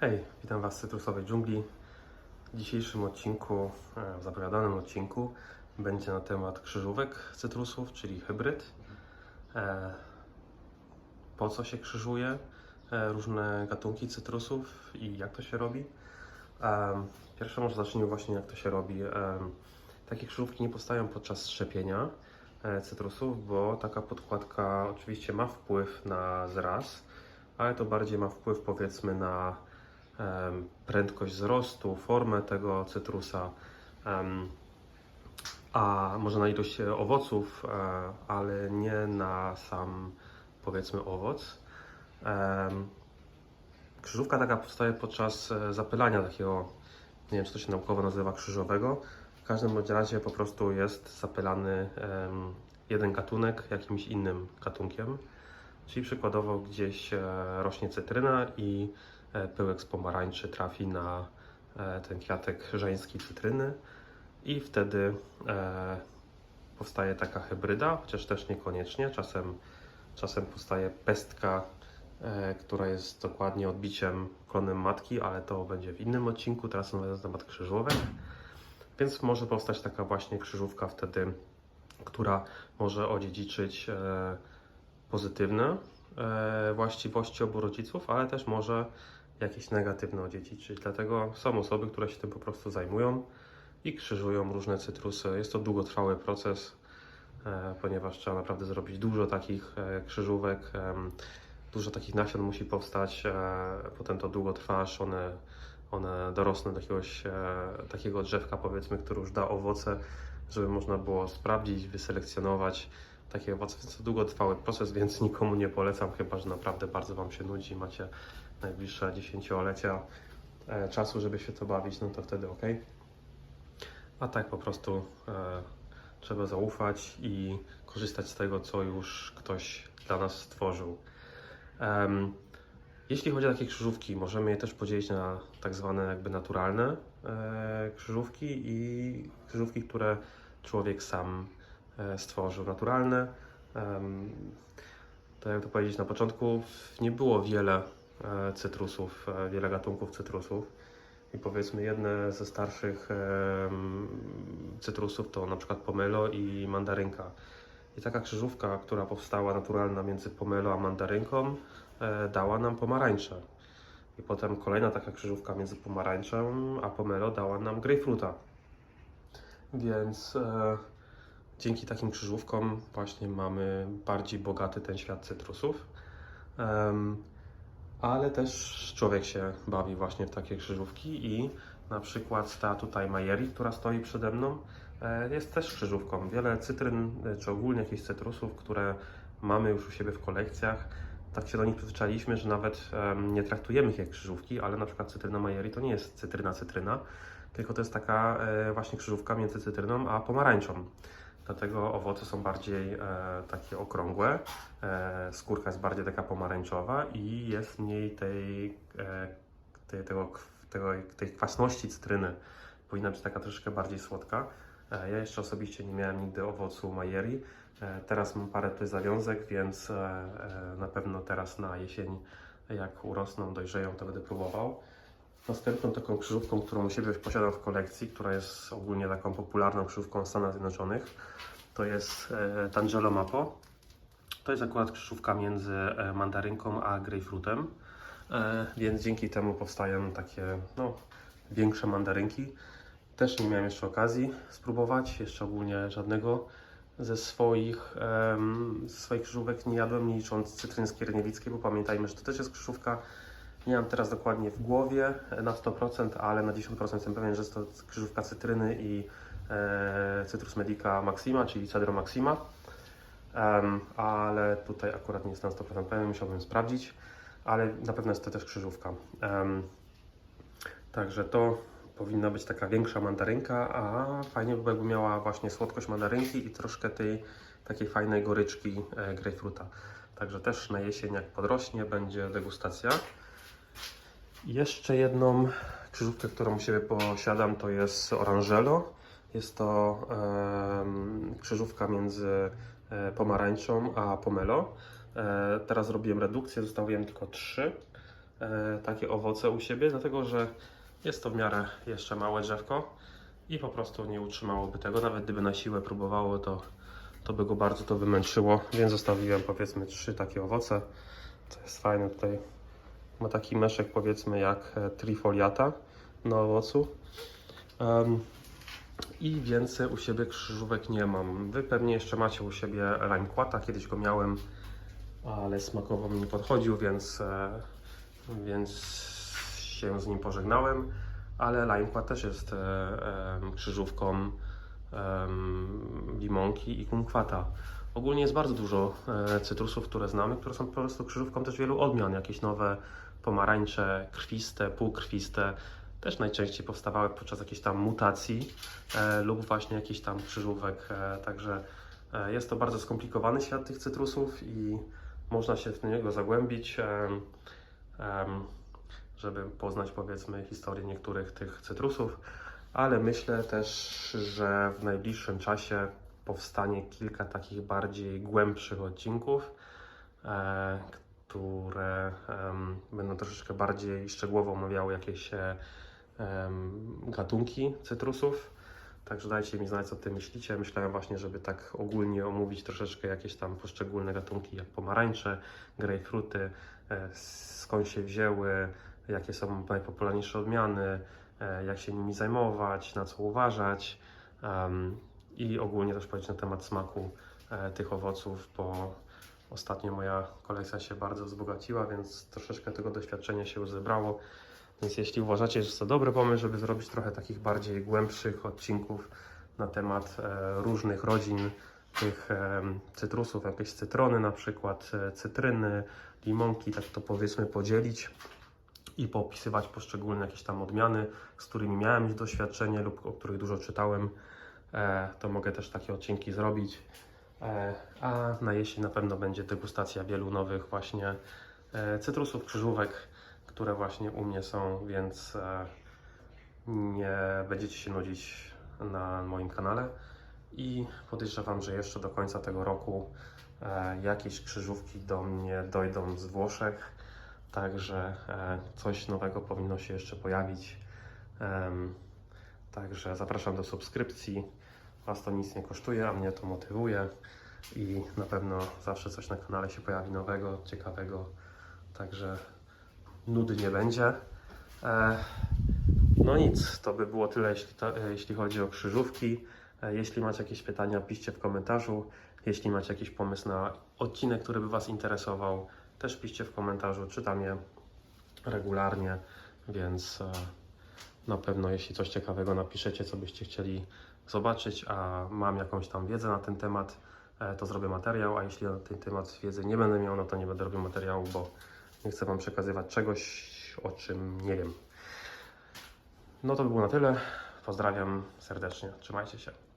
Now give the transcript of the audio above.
Hej, witam Was z cytrusowej dżungli. W dzisiejszym odcinku, e, w zapowiadanym odcinku, będzie na temat krzyżówek cytrusów, czyli hybryd. E, Po co się krzyżuje e, różne gatunki cytrusów i jak to się robi. Pierwsze może zacznijmy właśnie jak to się robi. Takie krzyżówki nie powstają podczas szczepienia cytrusów, bo taka podkładka oczywiście ma wpływ na zraz, ale to bardziej ma wpływ powiedzmy na prędkość wzrostu, formę tego cytrusa, a może na ilość e, owoców, e, ale nie na sam powiedzmy owoc. Krzyżówka taka powstaje podczas e, zapylania takiego, nie wiem czy to się naukowo nazywa krzyżowego. W każdym bądź razie po prostu jest zapylany jeden gatunek jakimś innym gatunkiem. Czyli przykładowo gdzieś rośnie cytryna i pyłek z pomarańczy trafi na e, ten kwiatek żeński cytryny i wtedy e, powstaje taka hybryda, chociaż też niekoniecznie. Czasem, czasem powstaje pestka, e, która jest dokładnie odbiciem klonem matki, ale to będzie w innym odcinku. Teraz mówię na temat krzyżówek. Więc może powstać taka właśnie krzyżówka wtedy, która może odziedziczyć e, pozytywne e, właściwości obu rodziców, ale też może jakieś negatywne odziedziczyć. Dlatego są osoby, które się tym po prostu zajmują i krzyżują różne cytrusy. Jest to długotrwały proces, e, ponieważ trzeba naprawdę zrobić dużo takich e, krzyżówek. Dużo takich nasion musi powstać, e, potem to długo trwa, aż one, one dorosną do jakiegoś takiego drzewka, powiedzmy, które już da owoce, żeby można było sprawdzić, wyselekcjonować takie owoce. Więc to długotrwały proces, więc nikomu nie polecam, chyba że naprawdę bardzo Wam się nudzi, macie najbliższe dziesięciolecia e, czasu, żeby się to bawić, no to wtedy ok. A tak po prostu e, trzeba zaufać i korzystać z tego, co już ktoś dla nas stworzył. Jeśli chodzi o takie krzyżówki, możemy je też podzielić na tak zwane jakby naturalne e, krzyżówki i krzyżówki, które człowiek sam stworzył. Naturalne, to jak to powiedzieć na początku, nie było wiele cytrusów, e, wiele gatunków cytrusów. I powiedzmy jedne ze starszych cytrusów to na przykład pomelo i mandarynka. I taka krzyżówka, która powstała naturalna między pomelo a mandarynką, e, dała nam pomarańcze. I potem kolejna taka krzyżówka między pomarańczą a pomelo dała nam grejpfruta. Więc e, dzięki takim krzyżówkom właśnie mamy bardziej bogaty ten świat cytrusów. Em, ale też człowiek się bawi właśnie w takie krzyżówki i na przykład ta tutaj Majeri, która stoi przede mną, e, jest też krzyżówką. Wiele cytryn, e, czy ogólnie jakichś cytrusów, które mamy już u siebie w kolekcjach, tak się do nich przyzwyczailiśmy, że nawet nie traktujemy ich jak krzyżówki, ale na przykład cytryna Majeri to nie jest cytryna cytryna, tylko to jest taka e, właśnie krzyżówka między cytryną a pomarańczą. Dlatego owoce są bardziej e, takie okrągłe, e, skórka jest bardziej taka pomarańczowa i jest mniej tej, e, tej, tego, tego, tej kwasności cytryny. Powinna być taka troszeczkę bardziej słodka. E, ja jeszcze osobiście nie miałem nigdy owocu Majeri. E, teraz mam parę tutaj zawiązek, więc e, e, na pewno teraz na jesień, jak urosną, dojrzeją, to będę próbował. Następną taką krzyżówką, którą u siebie posiadam w kolekcji, która jest ogólnie taką popularną krzyżówką w Stanach Zjednoczonych, to jest e, Tangelo Mapo. To jest akurat krzyżówka między e, mandarynką a grejpfrutem, e, więc dzięki temu powstają takie no, większe mandarynki. Też nie miałem jeszcze okazji spróbować, jeszcze ogólnie żadnego ze swoich, ze swoich krzyżówek nie jadłem, nie licząc cytryn skierniewickiej, bo pamiętajmy, że to też jest krzyżówka nie mam teraz dokładnie w głowie e, na 100%, ale na 10% jestem pewien, że jest to krzyżówka cytryny i e, Citrus Medica Maxima, czyli Cedro Maxima. Em, ale tutaj akurat nie jestem na 100% pewien, musiałbym sprawdzić, ale na pewno jest to też krzyżówka. Em, także to powinna być taka większa mandarynka, a fajnie by jakby miała właśnie słodkość mandarynki i troszkę tej takiej fajnej goryczki e, grejpfruta. Także też na jesień, jak podrośnie, będzie degustacja. Jeszcze jedną krzyżówkę, którą u siebie posiadam, to jest Orangelo. Jest to em, krzyżówka między e, pomarańczą a pomelo. E, teraz zrobiłem redukcję, zostawiłem tylko trzy. e, takie owoce u siebie, dlatego że jest to w miarę jeszcze małe drzewko i po prostu nie utrzymałoby tego. Nawet gdyby na siłę próbowało, to, to by go bardzo to wymęczyło, więc zostawiłem powiedzmy trzy takie owoce. Co jest fajne tutaj, ma taki meszek powiedzmy jak e, trifoliata na owocu. Em, I więcej u siebie krzyżówek nie mam. Wy pewnie jeszcze macie u siebie limekłata, kiedyś go miałem, ale smakowo mi nie podchodził, więc, e, więc się z nim pożegnałem. Ale limekład też jest e, krzyżówką limonki i kumkwata. Ogólnie jest bardzo dużo cytrusów, które znamy, które są po prostu krzyżówką też wielu odmian. Jakieś nowe pomarańcze, krwiste, półkrwiste, też najczęściej powstawały podczas jakichś tam mutacji e, lub właśnie jakichś tam krzyżówek. E, także e, jest to bardzo skomplikowany świat tych cytrusów i można się w niego zagłębić, em, em, żeby poznać powiedzmy historię niektórych tych cytrusów, ale myślę też, że w najbliższym czasie powstanie kilka takich bardziej głębszych odcinków, e, które będą troszeczkę bardziej szczegółowo omawiały jakieś e, gatunki cytrusów. Także dajcie mi znać, co Ty myślicie. Myślałem właśnie, żeby tak ogólnie omówić troszeczkę jakieś tam poszczególne gatunki, jak pomarańcze, grejpfruty, e, skąd się wzięły, jakie są najpopularniejsze odmiany, e, jak się nimi zajmować, na co uważać i ogólnie też powiedzieć na temat smaku tych owoców, bo ostatnio moja kolekcja się bardzo wzbogaciła, więc troszeczkę tego doświadczenia się już zebrało. Więc jeśli uważacie, że to dobry pomysł, żeby zrobić trochę takich bardziej głębszych odcinków na temat e, różnych rodzin tych e, cytrusów, jakieś cytrony na przykład, e, cytryny, limonki, tak to powiedzmy podzielić i poopisywać poszczególne jakieś tam odmiany, z którymi miałem już doświadczenie lub o których dużo czytałem, to mogę też takie odcinki zrobić. E, a na jesień na pewno będzie degustacja wielu nowych właśnie e, cytrusów, krzyżówek, które właśnie u mnie są, więc e, nie będziecie się nudzić na moim kanale. I podejrzewam, że jeszcze do końca tego roku jakieś krzyżówki do mnie dojdą z Włoszech. Także coś nowego powinno się jeszcze pojawić. Także zapraszam do subskrypcji. Was to nic nie kosztuje, a mnie to motywuje. I na pewno zawsze coś na kanale się pojawi nowego, ciekawego. Także nudy nie będzie. E, no nic, to by było tyle, jeśli, to, e, jeśli chodzi o krzyżówki. E, Jeśli macie jakieś pytania, piszcie w komentarzu. Jeśli macie jakiś pomysł na odcinek, który by Was interesował, też piszcie w komentarzu. Czytam je regularnie, więc na pewno jeśli coś ciekawego napiszecie, co byście chcieli zobaczyć, a mam jakąś tam wiedzę na ten temat, e, to zrobię materiał, a jeśli na ten temat wiedzy nie będę miał, no to nie będę robił materiału, bo nie chcę Wam przekazywać czegoś, o czym nie wiem. No to by było na tyle. Pozdrawiam serdecznie. Trzymajcie się.